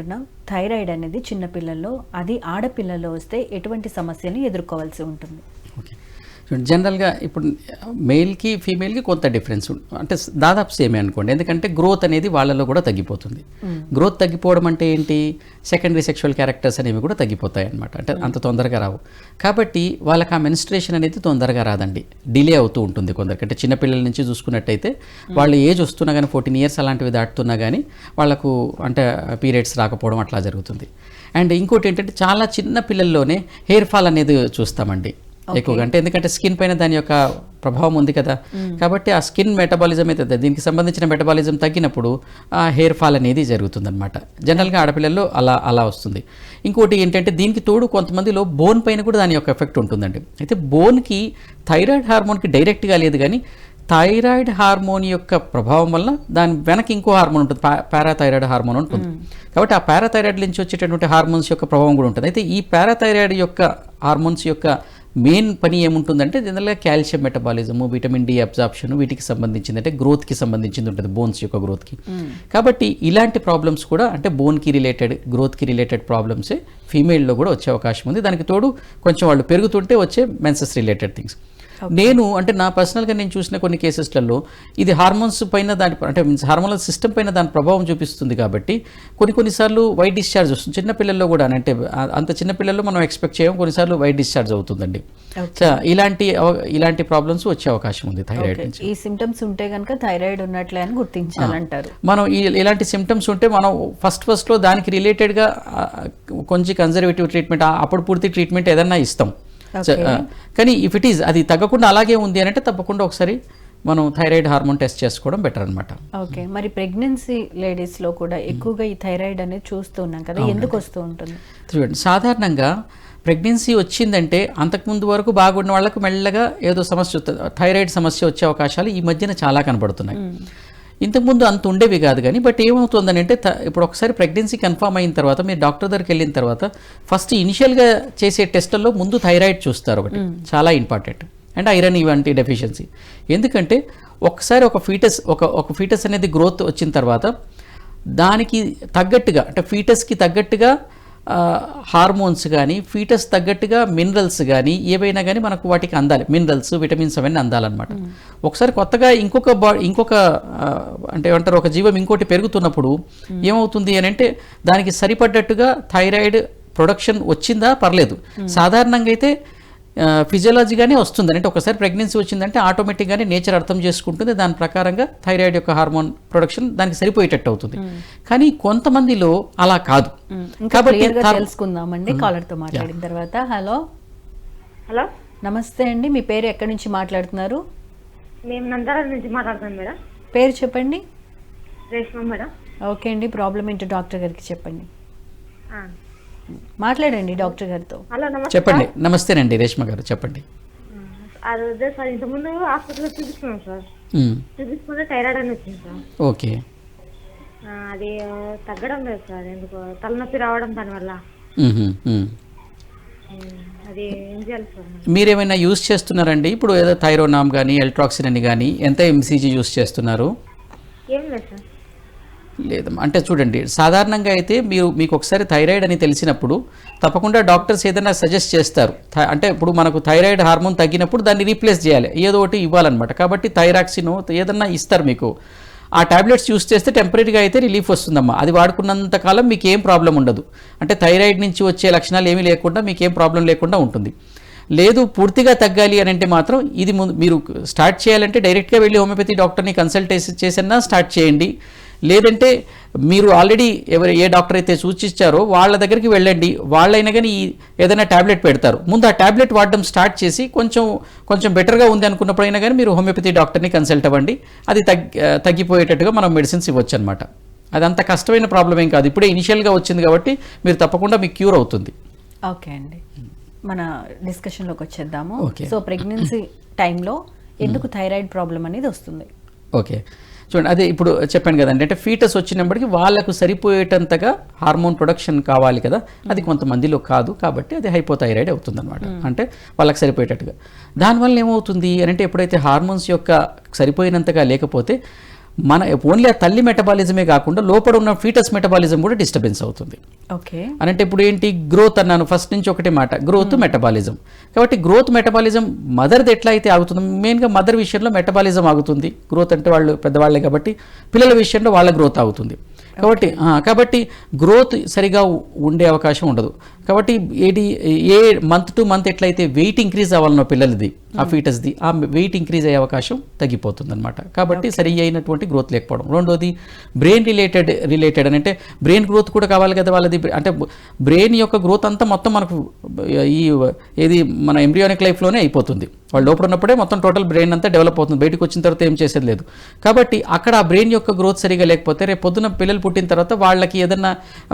మాట్లాడుకుంటున్నాం థైరాయిడ్ అనేది చిన్నపిల్లల్లో అది ఆడపిల్లల్లో వస్తే ఎటువంటి సమస్యలను ఎదుర్కోవాల్సి ఉంటుంది. ఓకే. జనరల్గా ఇప్పుడు మెయిల్కి ఫీమేల్కి కొంత డిఫరెన్స్ అంటే దాదాపు సేమే అనుకోండి. ఎందుకంటే గ్రోత్ అనేది వాళ్ళలో కూడా తగ్గిపోతుంది. గ్రోత్ తగ్గిపోవడం అంటే ఏంటి? సెకండరీ సెక్షువల్ క్యారెక్టర్స్ అనేవి కూడా తగ్గిపోతాయి అనమాట అంటే అంత తొందరగా రావు. కాబట్టి వాళ్ళకి ఆ మెన్స్ట్రేషన్ అనేది తొందరగా రాదండి. డిలే అవుతూ ఉంటుంది కొందరికి. అంటే చిన్నపిల్లల నుంచి చూసుకున్నట్టయితే వాళ్ళ ఏజ్ వస్తున్నా కానీ ఫోర్టీన్ ఇయర్స్ అలాంటివి దాటుతున్నా కానీ వాళ్ళకు అంటే పీరియడ్స్ రాకపోవడం అట్లా జరుగుతుంది. అండ్ ఇంకోటి ఏంటంటే చాలా చిన్న పిల్లల్లోనే హెయిర్ ఫాల్ అనేది చూస్తామండి. ఎక్కువగా. అంటే ఎందుకంటే స్కిన్ పైన దాని యొక్క ప్రభావం ఉంది కదా. కాబట్టి ఆ స్కిన్ మెటబాలిజం అయితే దీనికి సంబంధించిన మెటబాలిజం తగ్గినప్పుడు ఆ హెయిర్ ఫాల్ అనేది జరుగుతుందన్నమాట. జనరల్గా ఆడపిల్లల్లో అలా అలా వస్తుంది. ఇంకోటి ఏంటంటే దీనికి తోడు కొంతమందిలో బోన్ పైన కూడా దాని యొక్క ఎఫెక్ట్ ఉంటుందండి. అయితే బోన్కి థైరాయిడ్ హార్మోన్కి డైరెక్ట్గా లేదు కానీ థైరాయిడ్ హార్మోన్ యొక్క ప్రభావం వల్ల దాని వెనక ఇంకో హార్మోన్ ఉంటుంది పారాథైరాయిడ్ హార్మోన్ ఉంటుంది కాబట్టి ఆ పారాథైరాయిడ్ నుంచి వచ్చేటటువంటి హార్మోన్స్ యొక్క ప్రభావం కూడా ఉంటుంది. అయితే ఈ పారాథైరాయిడ్ యొక్క హార్మోన్స్ యొక్క మెయిన్ పని ఏముంటుందంటే జనరల్గా calcium metabolism vitamin D absorption వీటికి సంబంధించింది. అంటే గ్రోత్కి సంబంధించింది ఉంటుంది బోన్స్ యొక్క గ్రోత్కి. కాబట్టి ఇలాంటి ప్రాబ్లమ్స్ కూడా అంటే బోన్కి రిలేటెడ్ గ్రోత్కి రిలేటెడ్ ప్రాబ్లమ్సే ఫీమేల్లో కూడా వచ్చే అవకాశం ఉంది. దానికి తోడు కొంచెం వాళ్ళు పెరుగుతుంటే వచ్చే మెన్సెస్ రిలేటెడ్ థింగ్స్. నేను అంటే నా పర్సనల్గా నేను చూసిన కొన్ని కేసెస్లలో ఇది హార్మోన్స్ పైన దాని అంటే మీన్స్ హార్మోనల్ సిస్టమ్ పైన దాని ప్రభావం చూపిస్తుంది కాబట్టి కొన్ని కొన్నిసార్లు వైట్ డిశ్చార్జ్ వస్తుంది. చిన్న పిల్లల్లో కూడా అంటే అంత చిన్న పిల్లల్లో మనం ఎక్స్పెక్ట్ చేయం కొన్నిసార్లు వైట్ డిశ్చార్జ్ అవుతుందండి. ఇలాంటి ఇలాంటి ప్రాబ్లమ్స్ వచ్చే అవకాశం ఉంది థైరాయిడ్ నుంచి. ఈ సిమ్టమ్స్ ఉంటే కనుక థైరాయిడ్ ఉన్నట్లే అని గుర్తించాలంటారు. మనం ఇలాంటి సిమ్టమ్స్ ఉంటే మనం ఫస్ట్ ఫస్ట్లో దానికి రిలేటెడ్గా కొంచెం కన్జర్వేటివ్ ట్రీట్మెంట్ అప్పుడు పూర్తి ట్రీట్మెంట్ ఏదన్నా ఇస్తాం. కానీ ఇఫ్ ఇట్ ఈజ్ అది తగ్గకుండా అలాగే ఉంది అని అంటే తప్పకుండా ఒకసారి మనం థైరాయిడ్ హార్మోన్ టెస్ట్ చేసుకోవడం బెటర్ అనమాట ఓకే మరి ప్రెగ్నెన్సీ లేడీస్లో కూడా ఎక్కువగా ఈ థైరాయిడ్ అనేది చూస్తూ ఉన్నాం కదా ఎందుకు వస్తూ ఉంటుంది? చూడండి సాధారణంగా ప్రెగ్నెన్సీ వచ్చిందంటే అంతకుముందు వరకు బాగున్న వాళ్ళకు మెల్లగా ఏదో సమస్య థైరాయిడ్ సమస్య వచ్చే అవకాశాలు ఈ మధ్యన చాలా కనబడుతున్నాయి. ఇంతకుముందు అంత ఉండేవి కాదు కానీ బట్ ఏమవుతుందని అంటే ఇప్పుడు ఒకసారి ప్రెగ్నెన్సీ కన్ఫర్మ్ అయిన తర్వాత మీరు డాక్టర్ దగ్గరికి వెళ్ళిన తర్వాత ఫస్ట్ ఇనిషియల్గా చేసే టెస్టుల్లో ముందు థైరాయిడ్ చూస్తారు ఒకటి. చాలా ఇంపార్టెంట్. అండ్ ఐరన్ ఇవంటి డెఫిషియన్సీ. ఎందుకంటే ఒకసారి ఒక ఫీటస్ ఒక ఒక ఫీటస్ అనేది గ్రోత్ వచ్చిన తర్వాత దానికి తగ్గట్టుగా అంటే ఫీటస్కి తగ్గట్టుగా హార్మోన్స్ కానీ ఫీటస్ తగ్గట్టుగా మినరల్స్ కానీ ఏవైనా కానీ మనకు వాటికి అందాలి. మినరల్స్ విటమిన్స్ అవన్నీ అందాలన్నమాట. ఒకసారి కొత్తగా ఇంకొక బా ఇంకొక అంటే ఏమంటారు ఒక జీవం ఇంకోటి పెరుగుతున్నప్పుడు ఏమవుతుంది అని అంటే దానికి సరిపడ్డట్టుగా థైరాయిడ్ ప్రొడక్షన్ వచ్చిందా? పర్లేదు. సాధారణంగా అయితే ఫిజియాలజీగానే వస్తుంది. అంటే ఒకసారి ప్రెగ్నెన్సీ వచ్చిందంటే ఆటోమేటిక్గానే నేచర్ అర్థం చేసుకుంటుంది. దాని ప్రకారంగా థైరాయిడ్ యొక్క హార్మోన్ ప్రొడక్షన్ దానికి సరిపోయేటట్టు అవుతుంది. కానీ కొంతమందిలో అలా కాదు. ఇంకా కాబట్టి తెలుసుకుందామండి కాలర్తో మాట్లాడిన తర్వాత. హలో హలో నమస్తే అండి. మీ పేరు ఎక్కడి నుంచి మాట్లాడుతున్నారు? మేము నుంచి మాట్లాడుతున్నాం మేడం. పేరు చెప్పండి. రేష్మ మేడం. ఓకే అండి. ప్రాబ్లం ఏంటో డాక్టర్ గారికి చెప్పండి. ఆ. మాట్లాడండి డాక్టర్ గారితో. హలో నమస్తే. చెప్పండి. నమస్తేనండి రేష్మ గారు చెప్పండి. అదే సార్ ఇంతకుముందు హాస్పిటల్లో చూపించుకున్నాం సార్. చూపించుకుంటే థైరాయిడ్ అని వచ్చింది సార్. ఓకే. ఆ, అది తగ్గడం లేదు సార్ ఎందుకు? తలనొప్పి రావడం దానివల్ల అది ఏం చేయాలి సార్ మరి? మీరేమైనా యూస్ చేస్తున్నారండి? ఇప్పుడు ఏదో థైరోనామ్ కానీ ఎల్ట్రాక్సిన్ అని కానీ ఎంత ఎంసీజీ యూస్ చేస్తున్నారు? ఏం లేదు సార్. లేదు అంటే చూడండి సాధారణంగా అయితే మీరు మీకు ఒకసారి థైరాయిడ్ అని తెలిసినప్పుడు తప్పకుండా డాక్టర్స్ ఏదైనా సజెస్ట్ చేస్తారు. అంటే ఇప్పుడు మనకు థైరాయిడ్ హార్మోన్ తగ్గినప్పుడు దాన్ని రీప్లేస్ చేయాలి. ఏదో ఒకటి ఇవ్వాలన్నమాట. కాబట్టి థైరాక్సిన్ ఏదన్నా ఇస్తారు మీకు. ఆ టాబ్లెట్స్ యూస్ చేస్తే టెంపరీగా అయితే రిలీఫ్ వస్తుందమ్మా. అది వాడుకున్నంత కాలం మీకు ఏం ప్రాబ్లం ఉండదు. అంటే థైరాయిడ్ నుంచి వచ్చే లక్షణాలు ఏమీ లేకుండా మీకు ఏం ప్రాబ్లం లేకుండా ఉంటుంది. లేదు పూర్తిగా తగ్గాలి అని అంటే మాత్రం ఇది ముందు మీరు స్టార్ట్ చేయాలంటే డైరెక్ట్గా వెళ్ళి హోమియోపతి డాక్టర్ని కన్సల్ట్ చేసన్నా స్టార్ట్ చేయండి. లేదంటే మీరు ఆల్రెడీ ఎవరు ఏ డాక్టర్ అయితే సూచించారో వాళ్ళ దగ్గరికి వెళ్ళండి. వాళ్ళైనా కానీ ఈ ఏదైనా ట్యాబ్లెట్ పెడతారు. ముందు ఆ ట్యాబ్లెట్ వాడడం స్టార్ట్ చేసి కొంచెం కొంచెం బెటర్గా ఉంది అనుకున్నప్పుడైనా కానీ మీరు హోమియోపతి డాక్టర్ని కన్సల్ట్ అవ్వండి. అది తగ్గి తగ్గిపోయేటట్టుగా మనం మెడిసిన్స్ ఇవ్వచ్చు అనమాట అది అంత కష్టమైన ప్రాబ్లం ఏం కాదు. ఇప్పుడే ఇనిషియల్గా వచ్చింది కాబట్టి మీరు తప్పకుండా మీకు క్యూర్ అవుతుంది. ఓకే అండి. మన డిస్కషన్లోకి వచ్చేద్దాము. సో ప్రెగ్నెన్సీ టైంలో ఎందుకు థైరాయిడ్ ప్రాబ్లం అనేది వస్తుంది? ఓకే. చూడండి అదే ఇప్పుడు చెప్పాను కదండి అంటే ఫీటస్ వచ్చినప్పటికీ వాళ్ళకు సరిపోయేటంతగా హార్మోన్ ప్రొడక్షన్ కావాలి కదా అది కొంతమందిలో కాదు కాబట్టి అది హైపోథైరాయిడ్ అవుతుంది అనమాట అంటే వాళ్ళకి సరిపోయేటట్టుగా. దానివల్ల ఏమవుతుంది అని అంటే ఎప్పుడైతే హార్మోన్స్ యొక్క సరిపోయినంతగా లేకపోతే మన ఓన్లీ ఆ తల్లి మెటబాలిజమే కాకుండా లోపల ఉన్న ఫీటస్ మెటబాలిజం కూడా డిస్టర్బెన్స్ అవుతుంది. ఓకే. అని అంటే ఇప్పుడు ఏంటి? గ్రోత్ అన్నాను ఫస్ట్ నుంచి ఒకటే మాట. గ్రోత్ మెటబాలిజం కాబట్టి గ్రోత్ మెటబాలిజం మదర్ది ఎట్లా అయితే ఆగుతుందో? మెయిన్గా మదర్ విషయంలో మెటబాలిజం ఆగుతుంది. గ్రోత్ అంటే వాళ్ళు పెద్దవాళ్ళే కాబట్టి పిల్లల విషయంలో వాళ్ళ గ్రోత్ ఆగుతుంది. కాబట్టి కాబట్టి గ్రోత్ సరిగా ఉండే అవకాశం ఉండదు. కాబట్టి ఏది ఏ మంత్ టు మంత్ ఎట్లయితే వెయిట్ ఇంక్రీజ్ అవ్వాలనో పిల్లలది ఆ ఫీటస్ది ఆ వెయిట్ ఇంక్రీజ్ అయ్యే అవకాశం తగ్గిపోతుంది అనమాట కాబట్టి సరి అయినటువంటి గ్రోత్ లేకపోవడం. రెండోది బ్రెయిన్ రిలేటెడ్ రిలేటెడ్ అని అంటే బ్రెయిన్ గ్రోత్ కూడా కావాలి కదా వాళ్ళది. అంటే బ్రెయిన్ యొక్క గ్రోత్ అంతా మొత్తం మనకు ఈ ఏది మన ఎంబ్రియోనిక్ లైఫ్లోనే అయిపోతుంది. వాళ్ళు లోపల ఉన్నప్పుడే మొత్తం టోటల్ బ్రెయిన్ అంతా డెవలప్ అవుతుంది. బయటకు వచ్చిన తర్వాత ఏం చేసేది లేదు. కాబట్టి అక్కడ ఆ బ్రెయిన్ యొక్క గ్రోత్ సరిగా లేకపోతే రేపు పొద్దున పిల్లలు పుట్టిన తర్వాత వాళ్ళకి ఏదన్నా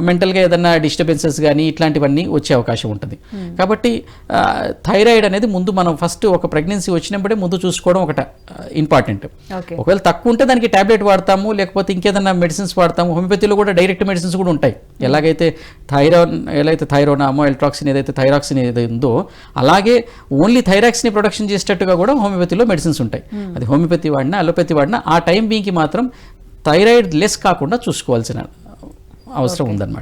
మెంటల్గా ఏదన్నా డిస్టర్బెన్సెస్ కానీ ఇట్లాంటివన్నీ వచ్చే అవకాశం ఉంటుంది. కాబట్టి థైరాయిడ్ అనేది ముందు మనం ఫస్ట్ ఒక ప్రెగ్నెన్సీ వచ్చినప్పుడే ముందు చూసుకోవడం ఒకట ఇంపార్టెంట్. ఒకవేళ తక్కువ ఉంటే దానికి టాబ్లెట్ వాడతాము లేకపోతే ఇంకేదన్నా మెడిసిన్స్ వాడతాము. హోమియోపతిలో కూడా డైరెక్ట్ మెడిసిన్స్ కూడా ఉంటాయి. ఎలాగైతే థైరాన్ ఎలా అయితే థైరోనామో ఎల్ట్రాక్సిన్ ఏదైతే థైరాక్సిన్ ఏదైతే ఉందో అలాగే ఓన్లీ థైరాక్సిన్ ప్రొడక్షన్ చేసేటట్టుగా కూడా హోమియోపతిలో మెడిసిన్స్ ఉంటాయి. అది హోమియోపతి వాడినా అలోపతి వాడినా ఆ టైం బీంగ్కి మాత్రం థైరాయిడ్ లెస్ కాకుండా చూసుకోవాల్సిన అవసరం ఉందన్నమాట.